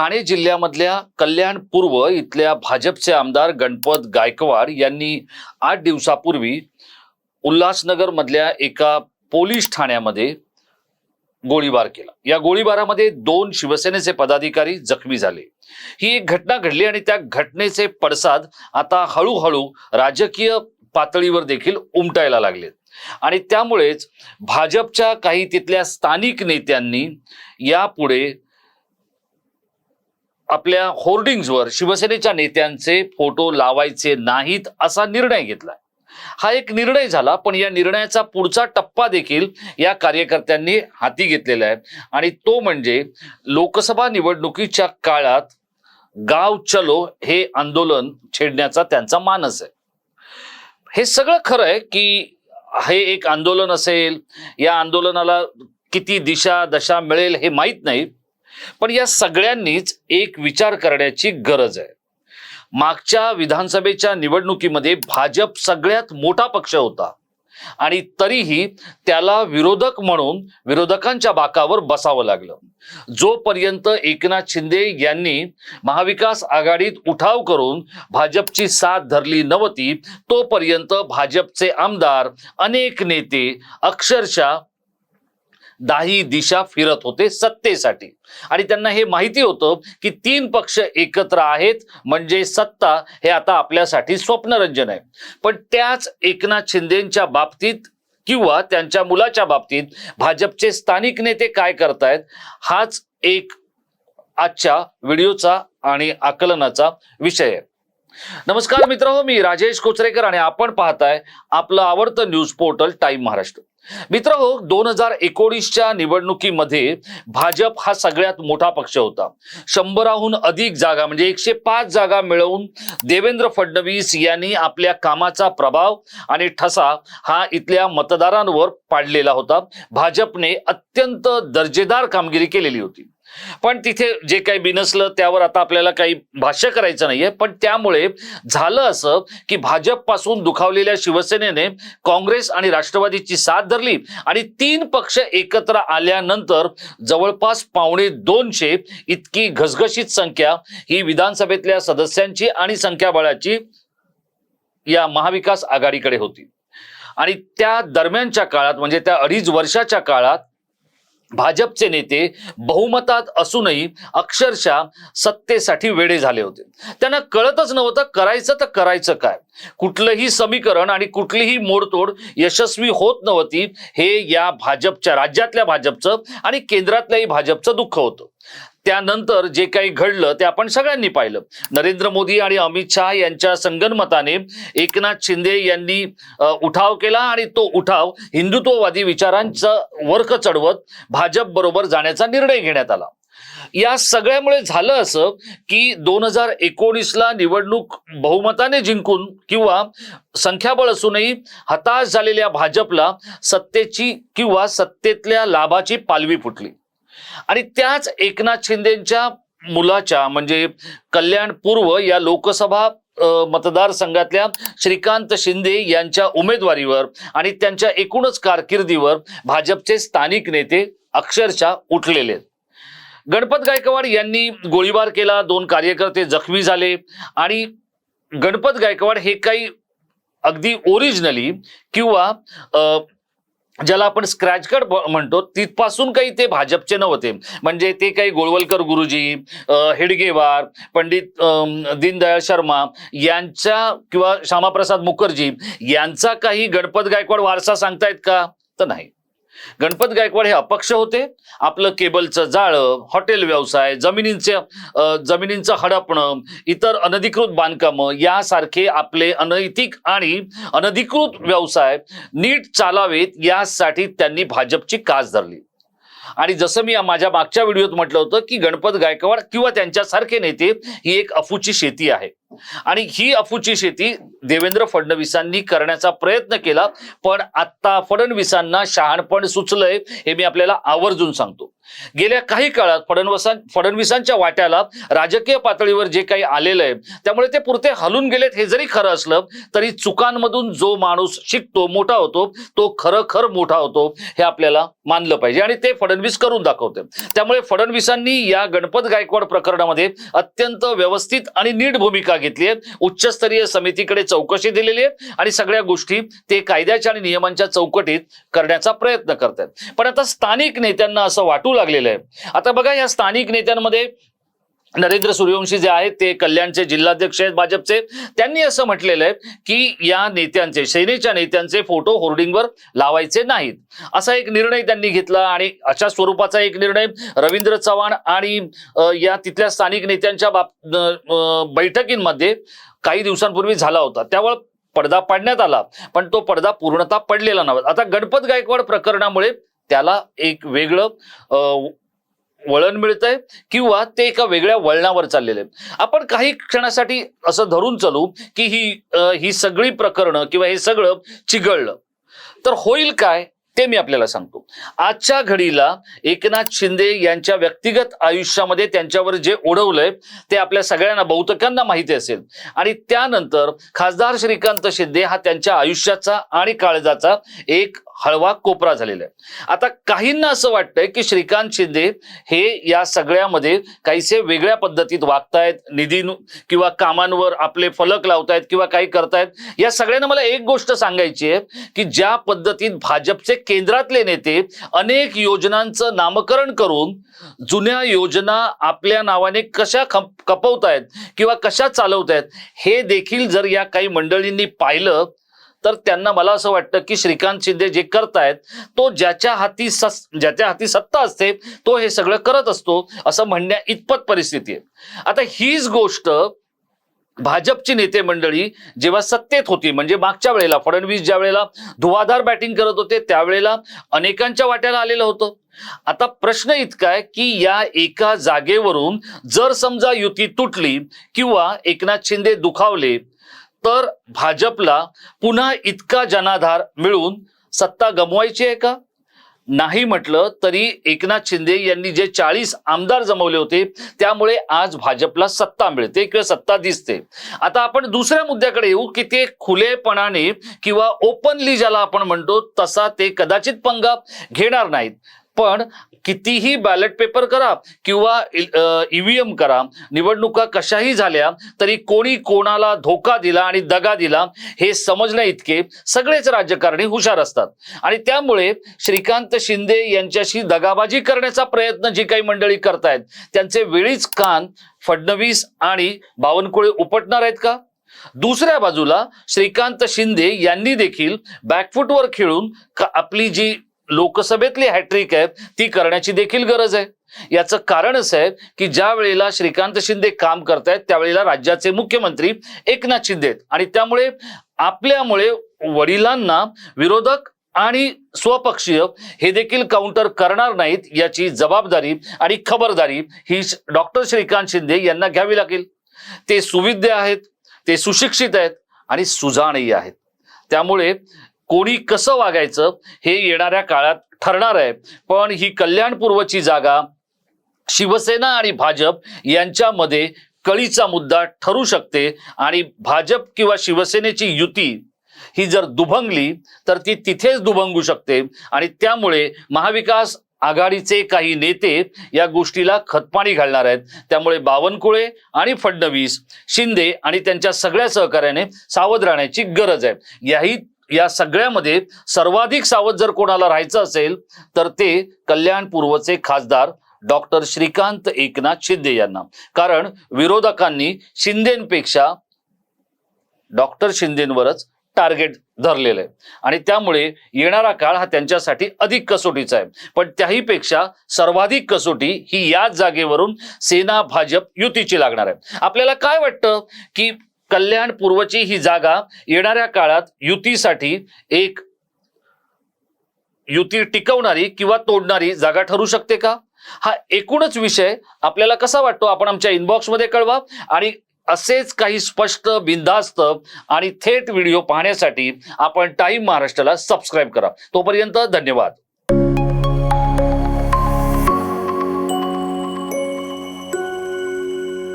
ठाणे जिल्ह्यामधल्या कल्याण पूर्व इथल्या भाजपचे आमदार गणपत गायकवाड यांनी आठ दिवसापूर्वी उल्हासनगरमधल्या एका पोलीस ठाण्यामध्ये गोळीबार केला. या गोळीबारामध्ये दोन शिवसेनेचे पदाधिकारी जखमी झाले. ही एक घटना घडली आणि त्या घटनेचे पडसाद आता हळूहळू राजकीय पातळीवर देखील उमटायला लागलेत. आणि त्यामुळेच भाजपच्या काही तिथल्या स्थानिक नेत्यांनी यापुढे आपल्या होर्डिंग्जवर शिवसेनेच्या नेत्यांचे फोटो लावायचे नाहीत असा निर्णय घेतला हा एक निर्णय झाला पण या निर्णयाचा पुढचा टप्पा देखील या कार्यकर्त्यांनी हाती घेतलेला आहे. आणि तो म्हणजे लोकसभा निवडणुकीच्या काळात गाव चलो हे आंदोलन छेडण्याचा त्यांचा मानस आहे. हे सगळं खरं आहे की हे एक आंदोलन असेल या आंदोलनाला किती दिशा दशा मिळेल हे माहीत नाही पण या सगळ्यांनीच एक विचार करण्याची गरज आहे. मागच्या विधानसभेच्या निवडणुकीमध्ये भाजप सगळ्यात मोठा पक्ष होता आणि तरीही त्याला विरोधक म्हणून विरोधकांच्या बाकावर बसावं लागलं. जोपर्यंत एकनाथ शिंदे यांनी महाविकास आघाडीत उठाव करून भाजपची साथ धरली नव्हती तोपर्यंत भाजपचे आमदार अनेक नेते अक्षरशः दाही दिशा फिरत होते सत्तेसाठी. आणि त्यांना हे माहिती होतं की तीन पक्ष एकत्र आहेत म्हणजे सत्ता हे आता आपल्यासाठी स्वप्नरंजन आहे. पण त्याच एकनाथ शिंदेच्या बाबतीत किंवा त्यांच्या मुलाच्या बाबतीत भाजपचे स्थानिक नेते काय करतायत हाच एक आजच्या व्हिडिओचा आणि आकलनाचा विषय आहे. नमस्कार मित्र मी राजेश कोचरेकर आणि आपण पाहताय आपलं आवडतं न्यूज पोर्टल टाइम महाराष्ट्र. मित्र हो दोन हजार एकोणीसच्या निवडणुकीमध्ये भाजप हा सगळ्यात मोठा पक्ष होता. शंभराहून अधिक जागा म्हणजे एकशे पाच जागा मिळवून देवेंद्र फडणवीस यांनी आपल्या कामाचा प्रभाव आणि ठसा हा इथल्या मतदारांवर पाडलेला होता. भाजपने अत्यंत दर्जेदार कामगिरी केलेली होती. पण तिथे जे काही बिनसलं त्यावर आता आपल्याला काही भाष्य करायचं नाहीये. पण त्यामुळे झालं असं की भाजपपासून दुखावलेल्या शिवसेनेने काँग्रेस आणि राष्ट्रवादीची साथ धरली आणि तीन पक्ष एकत्र आल्यानंतर जवळपास पावणे दोनशे इतकी घसघशीत संख्या ही विधानसभेतल्या सदस्यांची आणि संख्याबळाची या महाविकास आघाडीकडे होती. आणि त्या दरम्यानच्या काळात म्हणजे त्या अडीच वर्षाच्या काळात भाजपचे नेते बहुमतात असूनही अक्षरशः सत्तेसाठी वेडे झाले होते. त्यांना कळतच नव्हतं करायचं तर करायचं काय. कुठलंही समीकरण आणि कुठलीही मोडतोड यशस्वी होत नव्हती हे या भाजपच्या राज्यातल्या भाजपचं आणि केंद्रातल्याही भाजपचं दुःख होतं. त्यानंतर जे काही घडलं ते आपण सगळ्यांनी पाहिलं. नरेंद्र मोदी आणि अमित शहा यांच्या संगनमताने एकनाथ शिंदे यांनी उठाव केला आणि तो उठाव हिंदुत्ववादी विचारांचा वर्क चढवत भाजप बरोबर जाण्याचा निर्णय घेण्यात आला. या सगळ्यामुळे झालं असं की दोन हजार एकोणीसला निवडणूक बहुमताने जिंकून किंवा संख्याबळ असूनही हताश झालेल्या भाजपला सत्तेची किंवा सत्तेतल्या लाभाची पालवी फुटली. आणि त्याच एकनाथ शिंदेच्या मुलाच्या म्हणजे कल्याण पूर्व या लोकसभा मतदारसंघातल्या श्रीकांत शिंदे यांच्या उमेदवारीवर आणि त्यांच्या एकूणच कारकिर्दीवर भाजपचे स्थानिक नेते अक्षरशः उठलेले गणपत गायकवाड यांनी गोळीबार केला दोन कार्यकर्ते जखमी झाले आणि गणपत गायकवाड हे काही अगदी ओरिजिनली किंवा ज्याला आपण स्क्रॅच कार्ड म्हणतो तिथपासून काही ते भाजपचे नव्हते. म्हणजे ते काही गोळवलकर गुरुजी हेडगेवार पंडित दीनदयाळ शर्मा यांच्या किंवा श्यामाप्रसाद मुखर्जी यांचा काही गणपत गायकवाड वारसा सांगतायत का? तर नाही. गणपत गायकवाड हे अपक्ष होते. आपलं केबलचं जाळं हॉटेल व्यवसाय जमिनींचे जमिनींचं हडपणं इतर अनधिकृत बांधकामं यासारखे आपले अनैतिक आणि अनधिकृत व्यवसाय नीट चालावेत यासाठी त्यांनी भाजपची कास धरली. आणि जसं मी माझ्या मागच्या व्हिडिओत म्हटलं होतं की गणपत गायकवाड किंवा त्यांच्यासारखे नेते ही एक अफूची शेती आहे. आणि ही अफूची शेती देवेंद्र फडणवीसांनी करण्याचा प्रयत्न केला पण आता फडणवीसांना शहाणपण सुचलंय हे मी आपल्याला आवर्जून सांगतो. गेल्या काही काळात फडणवीसां फडणवीसांच्या वाट्याला राजकीय पातळीवर जे काही आलेलं आहे त्यामुळे ते पुरते हलून गेलेत हे जरी खरं असलं तरी चुकांमधून जो माणूस शिकतो मोठा होतो तो खरखर मोठा होतो हे आपल्याला मानलं पाहिजे. आणि ते फडणवीस करून दाखवते. त्यामुळे फडणवीसांनी या गणपत गायकवाड प्रकरणामध्ये अत्यंत व्यवस्थित आणि नीट भूमिका घेतली आहेत. उच्चस्तरीय समितीकडे चौकशी दिलेली आहे आणि सगळ्या गोष्टी ते कायद्याच्या आणि नियमांच्या चौकटीत करण्याचा प्रयत्न करतात पण आता स्थानिक नेत्यांना असं वाटू लागलेलं आहे. आता बघा या स्थानिक नेत्यांमध्ये नरेंद्र सूर्यवंशी जे आहेत ते कल्याणचे जिल्हाध्यक्ष आहेत भाजपचे. त्यांनी असं म्हटलेलं आहे की या नेत्यांचे सेनेच्या नेत्यांचे फोटो होर्डिंगवर लावायचे नाहीत. असा एक निर्णय त्यांनी घेतला आणि अशा स्वरूपाचा एक निर्णय रवींद्र चव्हाण आणि या तिथल्या स्थानिक नेत्यांच्या बाब बैठकींमध्ये काही दिवसांपूर्वी झाला होता. त्यावर पडदा पाडण्यात आला पण तो पडदा पूर्णतः पडलेला नव्हता. आता गणपत गायकवाड प्रकरणामुळे त्याला एक वेगळं वळण मिळतंय किंवा ते एका वेगळ्या वळणावर चाललेले आपण काही क्षणासाठी असं धरून चालू की ही ही सगळी प्रकरणं किंवा हे सगळं चिघळलं. तर होईल काय? ते मी आपल्याला सांगतो. आजच्या घडीला एकनाथ शिंदे यांच्या व्यक्तिगत आयुष्यामध्ये त्यांच्यावर जे ओढवलंय ते आपल्या सगळ्यांना बहुतकांना माहिती असेल. आणि त्यानंतर खासदार श्रीकांत शिंदे हा त्यांच्या आयुष्याचा आणि काळजाचा एक हळवा कोपरा झालेला आहे. आता काहींना असं वाटतंय की श्रीकांत शिंदे हे या सगळ्यामध्ये काहीसे वेगळ्या पद्धतीत वागतायत निधी किंवा कामांवर आपले फलक लावतायत किंवा काही करतायत या सगळ्यांना मला एक गोष्ट सांगायची आहे की ज्या पद्धतीत भाजपचे केंद्रातले नेते अनेक योजनांचं नामकरण करून जुन्या योजना आपल्या नावाने कशा खप कपवतायत किंवा कशा चालवतायत हे देखील जर या काही मंडळींनी पाहिलं तर त्यांना मला असं वाटतं की श्रीकांत शिंदे जे करतायत तो ज्याच्या हाती सस ज्याच्या हाती सत्ता असते तो हे सगळं करत असतो असं म्हणण्या इतपत परिस्थिती आहे आता हीच गोष्ट भाजपची नेते मंडळी जेव्हा सत्तेत होती म्हणजे मागच्या वेळेला फडणवीस ज्या वेळेला धुवाधार बॅटिंग करत होते त्यावेळेला अनेकांच्या वाट्याला आलेलं होतं. आता प्रश्न इतका आहे की या एका जागेवरून जर समजा युती तुटली किंवा एकनाथ शिंदे दुखावले तर भाजपला पुन्हा इतका जनाधार मिळून सत्ता गमवायची आहे का? नाही म्हटलं तरी एकनाथ शिंदे यांनी जे चाळीस आमदार जमवले होते त्यामुळे आज भाजपला सत्ता मिळते किंवा सत्ता दिसते. आता आपण दुसऱ्या मुद्द्याकडे येऊ की ते खुलेपणाने किंवा ओपनली ज्याला आपण म्हणतो तसा ते कदाचित पंगा घेणार नाहीत. पण कितीही बॅलेट पेपर करा किंवा ईव्हीएम करा निवडणुका कशाही झाल्या तरी कोणी कोणाला धोका दिला आणि दगा दिला हे समजण्या इतके सगळेच राजकारणी हुशार असतात. आणि त्यामुळे श्रीकांत शिंदे यांच्याशी दगाबाजी करण्याचा प्रयत्न जी काही मंडळी करतायत त्यांचे वेळीच कान फडणवीस आणि बावनकुळे उपटणार आहेत का? दुसऱ्या बाजूला श्रीकांत शिंदे यांनी देखील बॅकफुटवर खेळून आपली जी लोकसभेतली हॅट्रिक आहे ती करण्याची देखील गरज आहे. याचं कारण असं आहे की ज्या वेळेला श्रीकांत शिंदे काम करतायत त्यावेळेला राज्याचे मुख्यमंत्री एकनाथ शिंदे आहेत. आणि त्यामुळे आपल्यामुळे वडिलांना विरोधक आणि स्वपक्षीय हे देखील काउंटर करणार नाहीत याची जबाबदारी आणि खबरदारी ही डॉक्टर श्रीकांत शिंदे यांना घ्यावी लागेल. ते सुविद्य आहेत ते सुशिक्षित आहेत आणि सुजाणही आहेत. त्यामुळे कोणी कसं वागायचं हे येणाऱ्या काळात ठरणार आहे. पण ही कल्याणपूर्वची जागा शिवसेना आणि भाजप यांच्यामध्ये कळीचा मुद्दा ठरू शकते आणि भाजप किंवा शिवसेनेची युती ही जर दुभंगली तर ती तिथेच दुभंगू शकते आणि त्यामुळे महाविकास आघाडीचे काही नेते या गोष्टीला खतपाणी घालणार आहेत. त्यामुळे बावनकुळे आणि फडणवीस शिंदे आणि त्यांच्या सगळ्या सहकार्याने सावध राहण्याची गरज आहे. याही या सगळ्यामध्ये सर्वाधिक सावध जर कोणाला राहायचं असेल तर ते कल्याण पूर्वचे खासदार डॉक्टर श्रीकांत एकनाथ शिंदे यांना. कारण विरोधकांनी शिंदेपेक्षा डॉक्टर शिंदेवरच टार्गेट धरलेलं आहे. आणि त्यामुळे येणारा काळ हा त्यांच्यासाठी अधिक कसोटीचा आहे. पण त्याहीपेक्षा सर्वाधिक कसोटी ही याच जागेवरून सेना भाजप युतीची लागणार आहे. आपल्याला काय वाटतं की कल्याण पूर्वची ही जागा येणाऱ्या काळात युतीसाठी एक युती टिकवणारी किंवा तोडणारी जागा ठरू शकते का? हा एकूणच विषय आपल्याला कसा वाटतो? आपण आमच्या इनबॉक्समध्ये कळवा. आणि असेच काही स्पष्ट बिनधास्त आणि थेट व्हिडिओ पाहण्यासाठी आपण टाईम महाराष्ट्राला सबस्क्राईब करा. तोपर्यंत धन्यवाद.